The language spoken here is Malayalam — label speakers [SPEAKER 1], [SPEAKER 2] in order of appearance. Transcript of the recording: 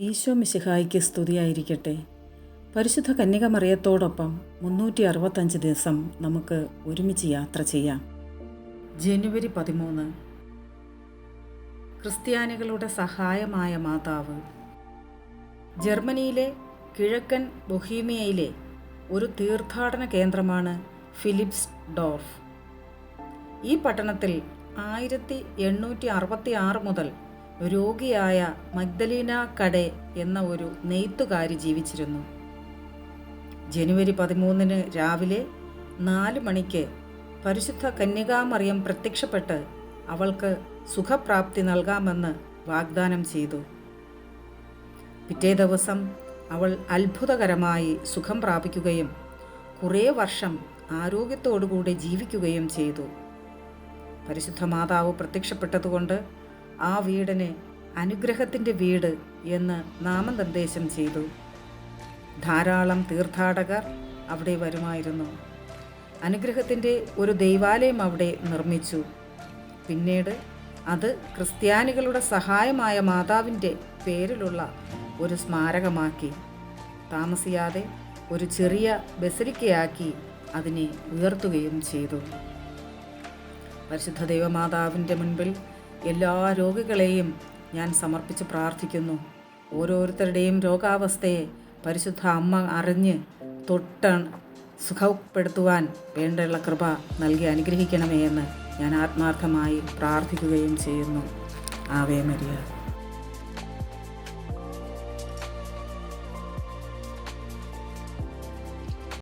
[SPEAKER 1] ഈശോ മിശിഹായിക്ക് സ്തുതിയായിരിക്കട്ടെ. പരിശുദ്ധ കന്യക മറിയത്തോടൊപ്പം മുന്നൂറ്റി അറുപത്തഞ്ച് ദിവസം നമുക്ക് ഒരുമിച്ച് യാത്ര ചെയ്യാം. ജനുവരി പതിമൂന്ന്. ക്രിസ്ത്യാനികളുടെ സഹായമായ മാതാവ്. ജർമ്മനിയിലെ കിഴക്കൻ ബൊഹീമിയയിലെ ഒരു തീർത്ഥാടന കേന്ദ്രമാണ് ഫിലിപ്സ് ഡോർഫ് ഈ പട്ടണത്തിൽ ആയിരത്തി എണ്ണൂറ്റി അറുപത്തി ആറ് മുതൽ രോഗിയായ മഗ്ദലീന കടെ എന്ന ഒരു നെയ്ത്തുകാരി ജീവിച്ചിരുന്നു. ജനുവരി പതിമൂന്നിന് രാവിലെ നാല് മണിക്ക് പരിശുദ്ധ കന്യകാമറിയം പ്രത്യക്ഷപ്പെട്ട് അവൾക്ക് സുഖപ്രാപ്തി നൽകാമെന്ന് വാഗ്ദാനം ചെയ്തു. പിറ്റേ ദിവസം അവൾ അത്ഭുതകരമായി സുഖം പ്രാപിക്കുകയും കുറേ വർഷം ആരോഗ്യത്തോടുകൂടി ജീവിക്കുകയും ചെയ്തു. പരിശുദ്ധ മാതാവ് പ്രത്യക്ഷപ്പെട്ടതുകൊണ്ട് ആ വീടിന് അനുഗ്രഹത്തിന്റെ വീട് എന്ന് നാമനിർദ്ദേശം ചെയ്തു. ധാരാളം തീർത്ഥാടകർ അവിടെ വരുമായിരുന്നു. അനുഗ്രഹത്തിന്റെ ഒരു ദൈവാലയം അവിടെ നിർമ്മിച്ചു. പിന്നീട് അത് ക്രിസ്ത്യാനികളുടെ സഹായമായ മാതാവിന്റെ പേരിലുള്ള ഒരു സ്മാരകമാക്കി. താമസിയാതെ ഒരു ചെറിയ ബസലിക്കയാക്കി അതിനെ ഉയർത്തുകയും ചെയ്തു. പരിശുദ്ധ ദൈവമാതാവിന്റെ മുൻപിൽ എല്ലാ രോഗികളെയും ഞാൻ സമർപ്പിച്ച് പ്രാർത്ഥിക്കുന്നു. ഓരോരുത്തരുടെയും രോഗാവസ്ഥയെ പരിശുദ്ധ അമ്മ അറിഞ്ഞ് തൊട്ട് സുഖപ്പെടുത്തുവാൻ വേണ്ടുള്ള കൃപ നൽകി അനുഗ്രഹിക്കണമേ എന്ന് ഞാൻ ആത്മാർത്ഥമായി പ്രാർത്ഥിക്കുകയും ചെയ്യുന്നു. Ave Maria.